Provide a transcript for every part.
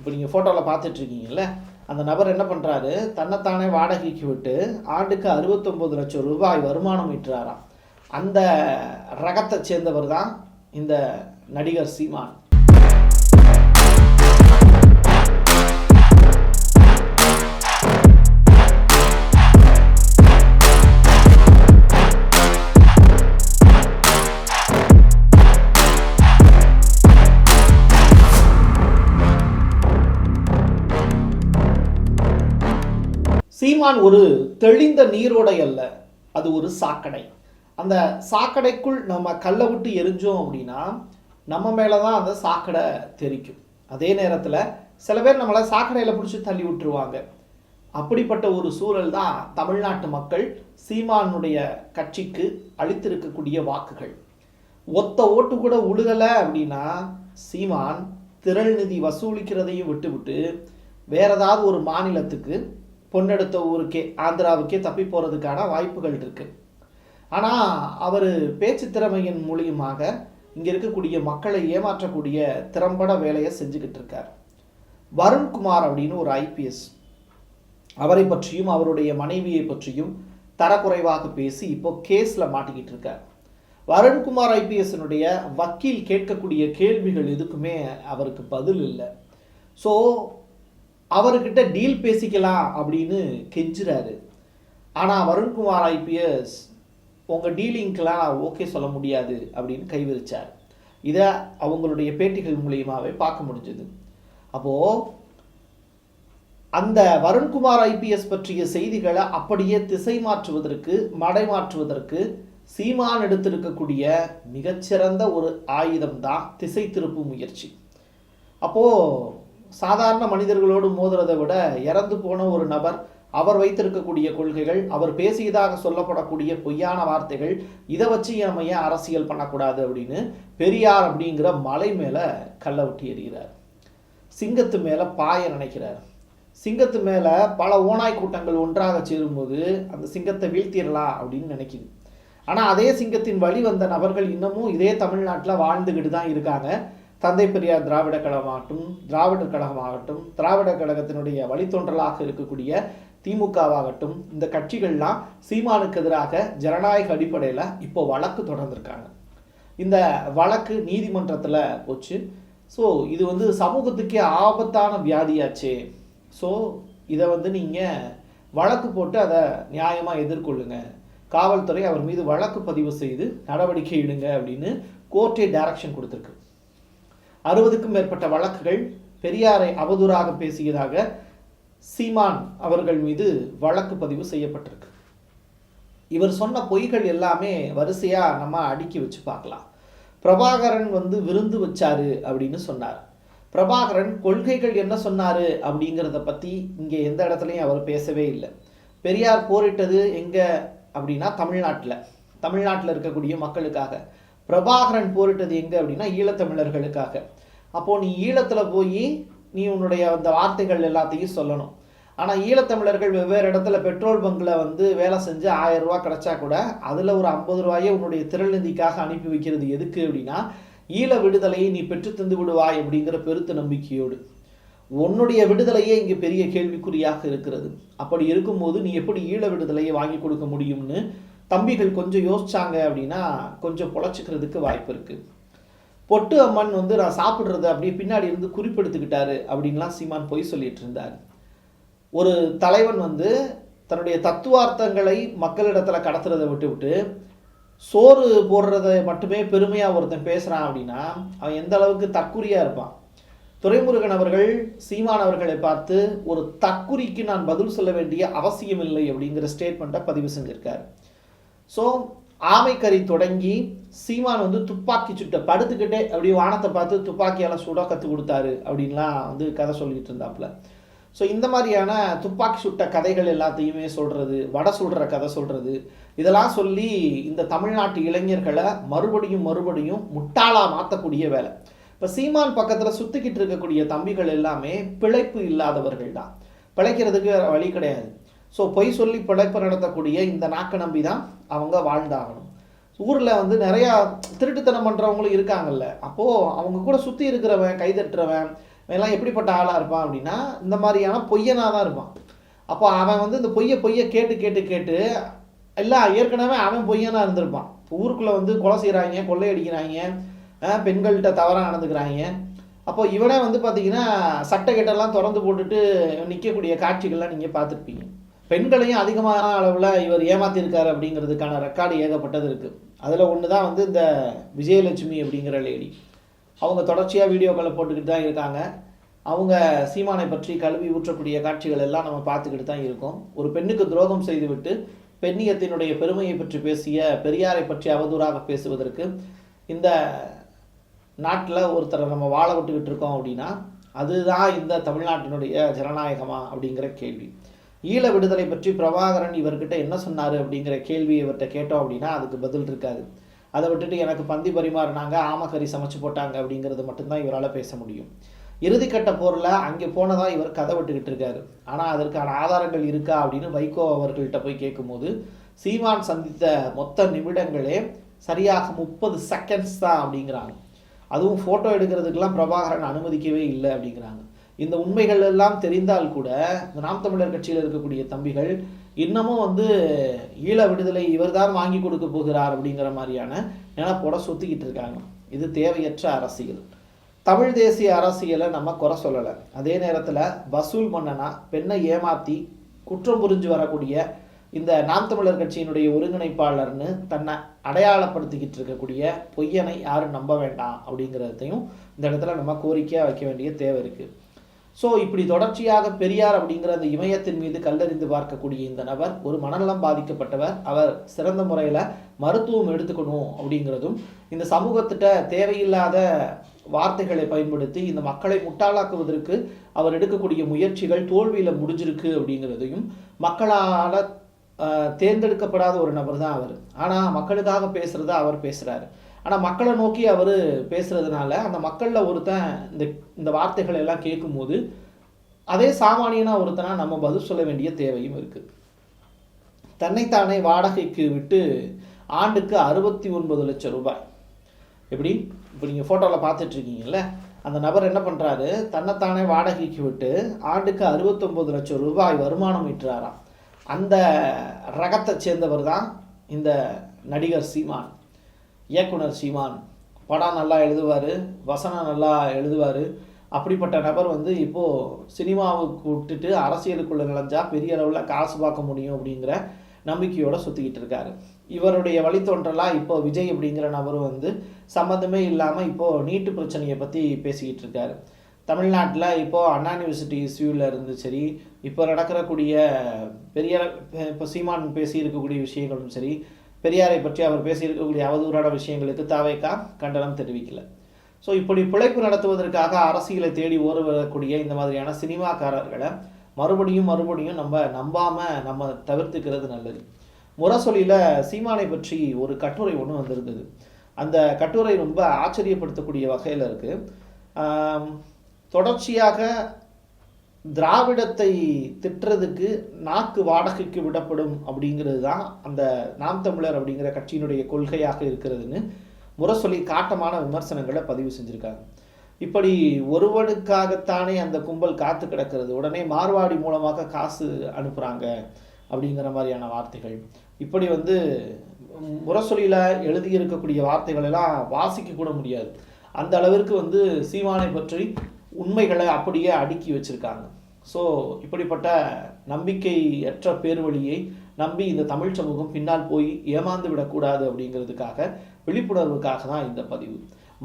இப்போ நீங்கள் ஃபோட்டோவில் பார்த்துட்ருக்கீங்கல்ல அந்த நபர் என்ன பண்ணுறாரு தன்னைத்தானே வாடகைக்கு விட்டு ஆண்டுக்கு அறுபத்தொம்போது லட்சம் ரூபாய் வருமானம் ஈட்டுறாராம். அந்த ரகத்தை சேர்ந்தவர் தான் இந்த நடிகர் சீமான். சீமான் ஒரு தெளிந்த நீரோடை அல்ல அது ஒரு சாக்கடை. அந்த சாக்கடைக்குள் நம்ம கல்லை விட்டு எரிஞ்சோம் அப்படின்னா நம்ம மேலே தான் அந்த சாக்கடை தெரிக்கும். அதே நேரத்தில் சில பேர் நம்மளை சாக்கடையில் பிடிச்சி தள்ளி விட்டுருவாங்க. அப்படிப்பட்ட ஒரு சூழல் தான் தமிழ்நாட்டு மக்கள் சீமானுடைய கட்சிக்கு அளித்திருக்கக்கூடிய வாக்குகள். ஒத்த ஓட்டு கூட உழுகலை அப்படின்னா சீமான் திரள் நிதி வசூலிக்கிறதையும் விட்டுவிட்டு வேற ஏதாவது ஒரு மாநிலத்துக்கு பொன்னெடுத்த ஊருக்கே ஆந்திராவுக்கே தப்பி போகிறதுக்கான வாய்ப்புகள் இருக்குது ஆனால் அவர் பேச்சு திறமையின் மூலியமாக இங்கே இருக்கக்கூடிய மக்களை ஏமாற்றக்கூடிய திறம்பட வேலையை செஞ்சுக்கிட்டு இருக்கார். வருண்குமார் அப்படின்னு ஒரு ஐபிஎஸ் அவரை பற்றியும் அவருடைய மனைவியை பற்றியும் தரக்குறைவாக பேசி இப்போ கேஸில் மாட்டிக்கிட்டு இருக்கார். வருண்குமார் ஐபிஎஸ்னுடைய வக்கீல் கேட்கக்கூடிய கேள்விகள் எதுக்குமே அவருக்கு பதில் இல்லை. ஸோ அவர்கிட்ட டீல் பேசிக்கலாம் அப்படின்னு கெஞ்சுறாரு. ஆனால் வருண்குமார் ஐபிஎஸ் உங்கள் டீலிங்க்கெலாம் ஓகே சொல்ல முடியாது அப்படின்னு கைவிரிச்சார். இதை அவங்களுடைய பேட்டிகள் மூலியமாகவே பார்க்க முடிஞ்சது. அப்போது அந்த வருண்குமார் ஐபிஎஸ் பற்றிய செய்திகளை அப்படியே திசை மாற்றுவதற்கு மடை மாற்றுவதற்கு சீமான் எடுத்திருக்கக்கூடிய மிகச்சிறந்த ஒரு ஆயுதம் தான் திசை திருப்பு முயற்சி. அப்போது சாதாரண மனிதர்களோடு மோதுறதை விட இறந்து போன ஒரு நபர் அவர் வைத்திருக்கக்கூடிய கொள்கைகள் அவர் பேசியதாக சொல்லப்படக்கூடிய பொய்யான வார்த்தைகள் இதை வச்சு நம்ம ஏன் அரசியல் பண்ணக்கூடாது அப்படின்னு பெரியார் அப்படிங்கிற மலை மேலே கல்லை விட்டு எறிகிறார். சிங்கத்து மேலே பாய நினைக்கிறார். சிங்கத்து மேலே பல ஓனாய் கூட்டங்கள் ஒன்றாக சேரும்போது அந்த சிங்கத்தை வீழ்த்திடலாம் அப்படின்னு நினைக்குது. ஆனால் அதே சிங்கத்தின் வழி வந்த நபர்கள் இன்னமும் இதே தமிழ்நாட்டில் வாழ்ந்துக்கிட்டு தான் இருக்காங்க. தந்தை பெரியார் திராவிட கழகமாகட்டும் திராவிடர் கழகமாகட்டும் திராவிட கழகத்தினுடைய வழித்தோன்றலாக இருக்கக்கூடிய திமுகவாகட்டும் இந்த கட்சிகள்லாம் சீமானுக்கு எதிராக ஜனநாயக அடிப்படையில் இப்போ வழக்கு தொடர்ந்துருக்காங்க. இந்த வழக்கு நீதிமன்றத்தில் போச்சு. ஸோ இது வந்து சமூகத்துக்கே ஆபத்தான வியாதியாச்சே. ஸோ இதை வந்து நீங்கள் வழக்கு போட்டு அதை நியாயமாக எதிர்கொள்ளுங்க. காவல்துறை அவர் மீது வழக்கு பதிவு செய்து நடவடிக்கை எடுங்க அப்படின்னு கோர்ட்டே டைரக்ஷன் கொடுத்துருக்கு. அறுபதுக்கும் மேற்பட்ட வழக்குகள் பெரியாரை அவதூறாக பேசியதாக சீமான் அவர்கள் மீது வழக்கு பதிவு செய்யப்பட்டிருக்கு. இவர் சொன்ன பொய்கள் எல்லாமே வரிசையாக நம்ம அடுக்கி வச்சு பார்க்கலாம். பிரபாகரன் வந்து விருந்து வச்சாரு அப்படின்னு சொன்னார். பிரபாகரன் கொள்கைகள் என்ன சொன்னாரு அப்படிங்கிறத பற்றி இங்கே எந்த இடத்துலையும் அவர் பேசவே இல்லை. பெரியார் போரிட்டது எங்கே அப்படின்னா தமிழ்நாட்டில். தமிழ்நாட்டில் இருக்கக்கூடிய மக்களுக்காக. பிரபாகரன் போரிட்டது எங்க அப்படின்னா ஈழத்தமிழர்களுக்காக. அப்போ நீ ஈழத்தில் போய் நீ உன்னுடைய அந்த வார்த்தைகள் எல்லாத்தையும் சொல்லணும். ஆனால் ஈழத்தமிழர்கள் வெவ்வேறு இடத்துல பெட்ரோல் பங்கில் வந்து வேலை செஞ்சு ஆயிரம் ரூபா கிடைச்சா கூட அதில் ஒரு ஐம்பது ரூபாயை உன்னுடைய திரள் நிதிக்காக அனுப்பி வைக்கிறது எதுக்கு அப்படின்னா ஈழ விடுதலையை நீ பெற்று தந்து விடுவாய் அப்படிங்கிற பெருத்த நம்பிக்கையோடு. உன்னுடைய விடுதலையே இங்கே பெரிய கேள்விக்குறியாக இருக்கிறது. அப்படி இருக்கும்போது நீ எப்படி ஈழ விடுதலையை வாங்கி கொடுக்க முடியும்னு தம்பிகள் கொஞ்சம் யோசிச்சாங்க அப்படின்னா கொஞ்சம் பொழைச்சிக்கிறதுக்கு வாய்ப்பு இருக்குது பொட்டு அம்மன் வந்து நான் சாப்பிட்றது அப்படியே பின்னாடி இருந்து குறிப்பெடுத்துக்கிட்டாரு அப்படின்லாம் சீமான் பொய் சொல்லிட்டு இருந்தார். ஒரு தலைவன் வந்து தன்னுடைய தத்துவார்த்தங்களை மக்களிடத்தில் கடத்துறதை விட்டு விட்டு சோறு போடுறதை மட்டுமே பெருமையாக ஒருத்தன் பேசுகிறான் அப்படின்னா அவன் எந்த அளவுக்கு தற்குறியாக இருப்பான். துரைமுருகன் அவர்கள் சீமான் அவர்களை பார்த்து ஒரு தற்குறிக்கு நான் பதில் சொல்ல வேண்டிய அவசியம் இல்லை அப்படிங்கிற ஸ்டேட்மெண்ட்டை பதிவு செஞ்சுருக்காரு. ஸோ ஆமைக்கறி தொடங்கி சீமான் வந்து துப்பாக்கி சுட்ட படுத்துக்கிட்டே அப்படியே வானத்தை பார்த்து துப்பாக்கியால் சுட கற்றுக் கொடுத்தாரு அப்படின்லாம் வந்து கதை சொல்லிட்டு இருந்தாப்புல. ஸோ இந்த மாதிரியான துப்பாக்கி சுட்ட கதைகள் எல்லாத்தையுமே சொல்கிறது வடை சுடுற கதை சொல்கிறது இதெல்லாம் சொல்லி இந்த தமிழ்நாட்டு இளைஞர்களை மறுபடியும் மறுபடியும் முட்டாளாக மாற்றக்கூடிய வேலை. இப்போ சீமான் பக்கத்தில் சுற்றிக்கிட்டு இருக்கக்கூடிய தம்பிகள் எல்லாமே பிழைப்பு இல்லாதவர்கள் தான். பிழைக்கிறதுக்கு வேறு வழி கிடையாது. ஸோ பொய் சொல்லி பிழைப்பு நடத்தக்கூடிய இந்த நாக்கை நம்பி தான் அவங்க வாழ்ந்தாகணும். ஊரில் வந்து நிறையா திருட்டுத்தனம் பண்ணுறவங்களும் இருக்காங்கல்ல. அப்போது அவங்க கூட சுற்றி இருக்கிறவன் கைதட்டுறவன் எல்லாம் எப்படிப்பட்ட ஆளாக இருப்பான் அப்படின்னா இந்த மாதிரியான பொய்யனாக தான் இருப்பான். அப்போ அவன் வந்து இந்த பொய்யை பொய்யை கேட்டு கேட்டு கேட்டு எல்லாம் ஏற்கனவே அவன் பொய்யனாக இருந்திருப்பான். இப்போ ஊருக்குள்ளே வந்து கொலை செய்கிறாங்க கொள்ளையடிக்கிறாங்க பெண்கள்கிட்ட தவறாக நடந்துக்கிறாங்க. அப்போ இவனே வந்து பார்த்தீங்கன்னா சட்டை கிட்டெல்லாம் திறந்து போட்டுட்டு நிற்கக்கூடிய காட்சிகள்லாம் நீங்கள் பார்த்துருப்பீங்க. பெண்களையும் அதிகமான அளவில் இவர் ஏமாத்திருக்காரு அப்படிங்கிறதுக்கான ரெக்கார்டு ஏகப்பட்டது இருக்குது அதில் ஒன்று தான் வந்து இந்த விஜயலட்சுமி அப்படிங்கிற லேடி அவங்க தொடர்ச்சியாக வீடியோக்களை போட்டுக்கிட்டு தான் இருக்காங்க. அவங்க சீமானை பற்றி கல்வி ஊற்றக்கூடிய காட்சிகள் எல்லாம் நம்ம பார்த்துக்கிட்டு தான் இருக்கோம். ஒரு பெண்ணுக்கு துரோகம் செய்துவிட்டு பெண்ணியத்தினுடைய பெருமையை பற்றி பேசிய பெரியாரை பற்றி அவதூறாக பேசுவதற்கு இந்த நாட்டில் ஒருத்தரை நம்ம வாழ விட்டுக்கிட்டு இருக்கோம் அப்படின்னா அதுதான் இந்த தமிழ்நாட்டினுடைய ஜனநாயகமா அப்படிங்கிற கேள்வி. ஈழ விடுதலை பற்றி பிரபாகரன் இவர்கிட்ட என்ன சொன்னார் அப்படிங்கிற கேள்வி இவர்கிட்ட கேட்டோம் அப்படின்னா அதுக்கு பதில் இருக்காது. அதை விட்டுட்டு எனக்கு பந்தி பரிமாறினாங்க ஆமகரி சமைச்சு போட்டாங்க அப்படிங்கிறது மட்டும்தான் இவரால் பேச முடியும். இறுதிக்கட்ட போரில் அங்கே போனதாக இவர் கதை விட்டுக்கிட்டு இருக்காரு. ஆனால் அதற்கான ஆதாரங்கள் இருக்கா அப்படின்னு வைகோ அவர்கள்ட்ட போய் கேட்கும்போது சீமான் சந்தித்த மொத்த நிமிடங்களே சரியாக முப்பது செகண்ட்ஸ் தான் அப்படிங்கிறாங்க. அதுவும் ஃபோட்டோ எடுக்கிறதுக்கெல்லாம் பிரபாகரன் அனுமதிக்கவே இல்லை அப்படிங்கிறாங்க. இந்த உண்மைகள் எல்லாம் தெரிந்தால் கூட இந்த நாம் தமிழர் கட்சியில் இருக்கக்கூடிய தம்பிகள் இன்னமும் வந்து ஈழ விடுதலை இவர்தான் வாங்கி கொடுக்க போகிறார் அப்படிங்கிற மாதிரியான நினைப்போட சுத்திக்கிட்டு இருக்காங்க. இது தேவையற்ற அரசியல். தமிழ் தேசிய அரசியலை நம்ம குறை சொல்லலை. அதே நேரத்தில் வசூல் மன்னனா பெண்ணை ஏமாத்தி குற்றம் புரிஞ்சு வரக்கூடிய இந்த நாம் தமிழர் கட்சியினுடைய ஒருங்கிணைப்பாளர்னு தன்னை அடையாளப்படுத்திக்கிட்டு இருக்கக்கூடிய பொய்யனை யாரும் நம்ப வேண்டாம் அப்படிங்கிறதையும் இந்த இடத்துல நம்ம கோரிக்கையாக வைக்க வேண்டிய தேவை இருக்குது ஸோ இப்படி தொடர்ச்சியாக பெரியார் அப்படிங்கிற அந்த இமயத்தின் மீது கல்லறிந்து பார்க்கக்கூடிய இந்த நபர் ஒரு மனநலம் பாதிக்கப்பட்டவர். அவர் சிறந்த முறையில் மருத்துவம் எடுத்துக்கணும் அப்படிங்கிறதும் இந்த சமூகத்திட்ட தேவையில்லாத வார்த்தைகளை பயன்படுத்தி இந்த மக்களை முட்டாளாக்குவதற்கு அவர் எடுக்கக்கூடிய முயற்சிகள் தோல்வியில் முடிஞ்சிருக்கு அப்படிங்கிறதையும் மக்களால் ஆஹ், தேர்ந்தெடுக்கப்படாத ஒரு நபர் தான் அவர். ஆனால் மக்களுக்காக பேசுகிறத அவர் பேசுகிறாரு ஆனால் மக்களை நோக்கி அவர் பேசுகிறதுனால அந்த மக்களில் ஒருத்தன் இந்த இந்த வார்த்தைகள் எல்லாம் கேட்கும்போது அதே சாமானியனா ஒருத்தனா நம்ம பதில் சொல்ல வேண்டிய தேவையும் இருக்குது தன்னைத்தானே வாடகைக்கு விட்டு ஆண்டுக்கு அறுபத்தி ஒன்பது லட்சம் ரூபாய். எப்படி? இப்போ நீங்கள் ஃபோட்டோவில் பார்த்துட்ருக்கீங்கல்ல? அந்த நபர் என்ன பண்ணுறாரு தன்னைத்தானே வாடகைக்கு விட்டு ஆண்டுக்கு அறுபத்தொம்பது லட்சம் ரூபாய் வருமானம் ஈட்டுறாராம். அந்த ரகத்தை சேர்ந்தவர் தான் இந்த நடிகர் சீமான். இயக்குனர் சீமான். படம் நல்லா எழுதுவார் வசனம் நல்லா எழுதுவார். அப்படிப்பட்ட நபர் வந்து இப்போது சினிமாவுக்கு விட்டுட்டு அரசியலுக்குள்ளே நுழைஞ்சா பெரிய அளவில் காசு பார்க்க முடியும் அப்படிங்கிற நம்பிக்கையோடு சுற்றிக்கிட்டு இருக்காரு. இவருடைய வழித்தோன்றலாக இப்போ விஜய் அப்படிங்கிற நபர் வந்து சம்மந்தமே இல்லாமல் இப்போது நீட்டு பிரச்சனையை பற்றி பேசிக்கிட்டு இருக்காரு. தமிழ்நாட்டில் இப்போது அண்ணா யூனிவர்சிட்டி இஸ்யூவில் இருந்து சரி இப்போ நடக்கிறக்கூடிய பெரிய இப்போ சீமான் பேசி இருக்கக்கூடிய விஷயங்களும் சரி பெரியாரை பற்றி அவர் பேசியிருக்கக்கூடிய அவதூறான விஷயங்களுக்கு தாவேக்கா கண்டனம் தெரிவிக்கல. ஸோ இப்படி பிழைப்பு நடத்துவதற்காக அரசியலை தேடி ஓர வரக்கூடிய இந்த மாதிரியான சினிமாக்காரர்களை மறுபடியும் மறுபடியும் நம்ம நம்பாமல் நம்ம தவிர்த்துக்கிறது நல்லது. முரசொலியில் சீமானை பற்றி ஒரு கட்டுரை ஒன்று வந்திருந்தது. அந்த கட்டுரை ரொம்ப ஆச்சரியப்படுத்தக்கூடிய வகையில் இருக்குது தொடர்ச்சியாக திராவிடத்தை திட்டுறதுக்கு நாக்கு வாடகைக்கு விடப்படும் அப்படிங்கிறது தான் அந்த நாம் தமிழர் அப்படிங்கிற கட்சியினுடைய கொள்கையாக இருக்கிறதுன்னு முரசொலி காட்டமான விமர்சனங்களை பதிவு செஞ்சுருக்காங்க. இப்படி ஒருவனுக்காகத்தானே அந்த கும்பல் காத்து கிடக்கிறது உடனே மார்வாடி மூலமாக காசு அனுப்புகிறாங்க அப்படிங்கிற மாதிரியான வார்த்தைகள். இப்படி வந்து முரசொலியில் எழுதியிருக்கக்கூடிய வார்த்தைகள் எல்லாம் வாசிக்க கூட முடியாது. அந்த அளவிற்கு வந்து சீமானை பற்றி உண்மைகளை அப்படியே அடுக்கி வச்சிருக்காங்க. ஸோ இப்படிப்பட்ட நம்பிக்கையற்ற பேர்வழியை நம்பி இந்த தமிழ் சமூகம் பின்னால் போய் ஏமாந்து விடக்கூடாது அப்படிங்கிறதுக்காக விழிப்புணர்வுக்காக தான் இந்த பதிவு.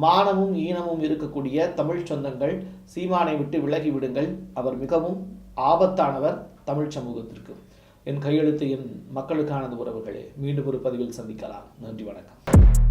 மானமும் ஈனமும் இருக்கக்கூடிய தமிழ் சொந்தங்கள் சீமானை விட்டு விலகி விடுங்கள். அவர் மிகவும் ஆபத்தானவர் தமிழ் சமூகத்திற்கு. என் கையெழுத்து என் மக்களுக்கானது உறவுகளே. மீண்டும் ஒரு பதிவில் சந்திக்கலாம். நன்றி வணக்கம்.